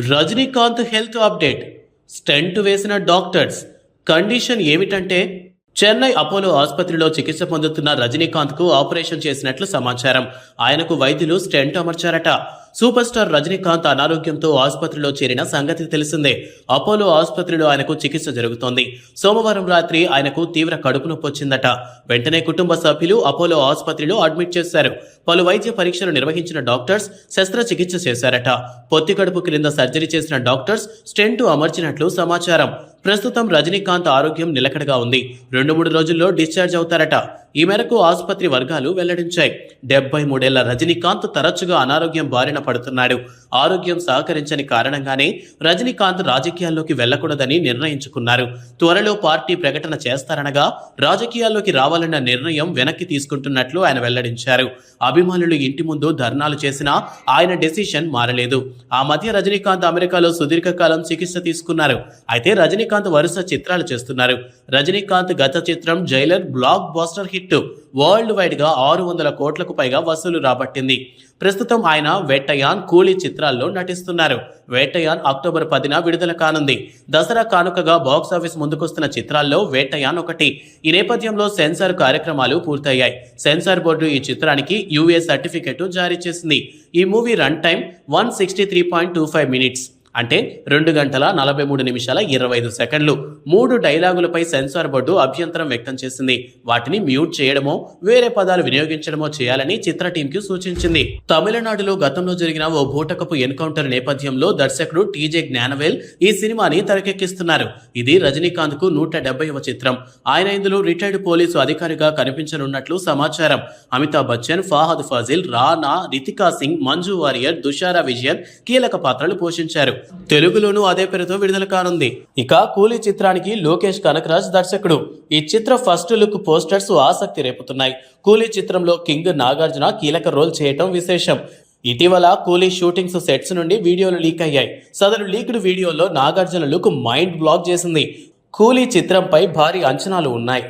Rajinikanth health update. Stent వేసిన doctors. Condition ఏమిటంటే Chennai Apollo ఆసుపత్రిలో చికిత్స పొందుతున్న రజనీకాంత్కు ఆపరేషన్ చేసినట్లు సమాచారం. ఆయనకు వైద్యులు స్టెంట్ అమర్చారట. సూపర్ స్టార్ రజనీకాంత్ అనారోగ్యంతో ఆసుపత్రిలో చేరిన సంగతి తెలిసిందే. అపోలో ఆసుపత్రిలో ఆయనకు చికిత్స జరుగుతోంది. సోమవారం రాత్రి ఆయనకు తీవ్ర కడుపు నొప్పి వచ్చిందట. వెంటనే కుటుంబ సభ్యులు అపోలో ఆసుపత్రిలో అడ్మిట్ చేశారు. పలు వైద్య పరీక్షలు నిర్వహించిన డాక్టర్స్ శస్త్రచికిత్స చేశారట. పొత్తి కడుపు క్రింద సర్జరీ చేసిన డాక్టర్స్ స్టెంట్ అమర్చినట్లు సమాచారం. ప్రస్తుతం రజనీకాంత్ ఆరోగ్యం నిలకడగా ఉంది. రెండు మూడు రోజుల్లో డిశ్చార్జ్ అవుతారట. ఈ మేరకు ఆసుపత్రి వర్గాలు వెల్లడించాయి. డెబ్బై మూడేళ్ళ రజనీకాంత్ తరచుగా అనారోగ్యం బారిన పడుతున్నాడు. ఆరోగ్యం సహకరించని కారణంగానే రజనీకాంత్ రాజకీయాల్లోకి వెళ్ళకూడదని నిర్ణయించుకున్నారు. త్వరలో పార్టీ ప్రకటన చేస్తారనగా రాజకీయాల్లోకి రావాలన్న నిర్ణయం వెనక్కి తీసుకుంటున్నట్లు ఆయన వెల్లడించారు. అభిమానులు ఇంటి ముందు ధర్నాలు చేసినా ఆయన డెసిషన్ మారలేదు. ఆ మధ్య రజనీకాంత్ అమెరికాలో సుదీర్ఘకాలం చికిత్స తీసుకున్నారు. అయితే రజనీకాంత్ వరుస చిత్రాలు చేస్తున్నారు. రజనీకాంత్ గత చిత్రం Jailer blockbuster hit world వైడ్గా ఆరు వందల కోట్లకు పైగా వసూలు రాబట్టింది. ప్రస్తుతం ఆయన వేటయాన్ కూలీ చిత్రాల్లో నటిస్తున్నారు. వేటయాన్ అక్టోబర్ పదిన విడుదల కానుంది. దసరా కానుకగా బాక్స్ ఆఫీస్ ముందుకొస్తున్న చిత్రాల్లో వేటయాన్ ఒకటి. ఈ నేపథ్యంలో సెన్సార్ కార్యక్రమాలు పూర్తయ్యాయి. సెన్సార్ బోర్డు ఈ చిత్రానికి యూఏ సర్టిఫికెట్ జారీ చేసింది. ఈ movie run time one sixty three point two five minutes. అంటే రెండు గంటల నలభై మూడు నిమిషాల ఇరవై ఐదు సెకండ్లు. మూడు డైలాగులపై సెన్సార్ బోర్డు అభ్యంతరం వ్యక్తం చేసింది. వాటిని మ్యూట్ చేయడమో వేరే పదాలు వినియోగించడమో చేయాలని చిత్ర టీంకి సూచించింది. తమిళనాడులో గతంలో జరిగిన ఓ బూటకపు ఎన్కౌంటర్ నేపథ్యంలో దర్శకుడు టీజే జ్ఞానవేల్ ఈ సినిమాని తెరకెక్కిస్తున్నారు. ఇది రజనీకాంత్కు నూట డెబ్బైవ చిత్రం. ఆయన ఇందులో రిటైర్డ్ పోలీసు అధికారిగా కనిపించనున్నట్లు సమాచారం. అమితాబ్ బచ్చన్ ఫాహద్ ఫాజిల్ రానా రితికా సింగ్ మంజు వారియర్ దుషారా విజయన్ కీలక పాత్రలు పోషించారు. తెలుగులోనూ అదే పేరుతో విడుదల కానుంది. ఇక కూలీ చిత్రానికి లోకేష్ కనకరాజ్ దర్శకుడు. ఈ చిత్ర ఫస్ట్ లుక్ పోస్టర్స్ ఆసక్తి రేపుతున్నాయి. కూలీ చిత్రంలో కింగ్ నాగార్జున కీలక రోల్ చేయటం విశేషం. ఇటీవల కూలీ షూటింగ్స్ సెట్స్ నుండి వీడియోలు లీక్ అయ్యాయి. సదరు లీక్డ్ వీడియోలో నాగార్జున లుక్ మైండ్ బ్లాక్ చేసింది. కూలీ చిత్రంపై భారీ అంచనాలు ఉన్నాయి.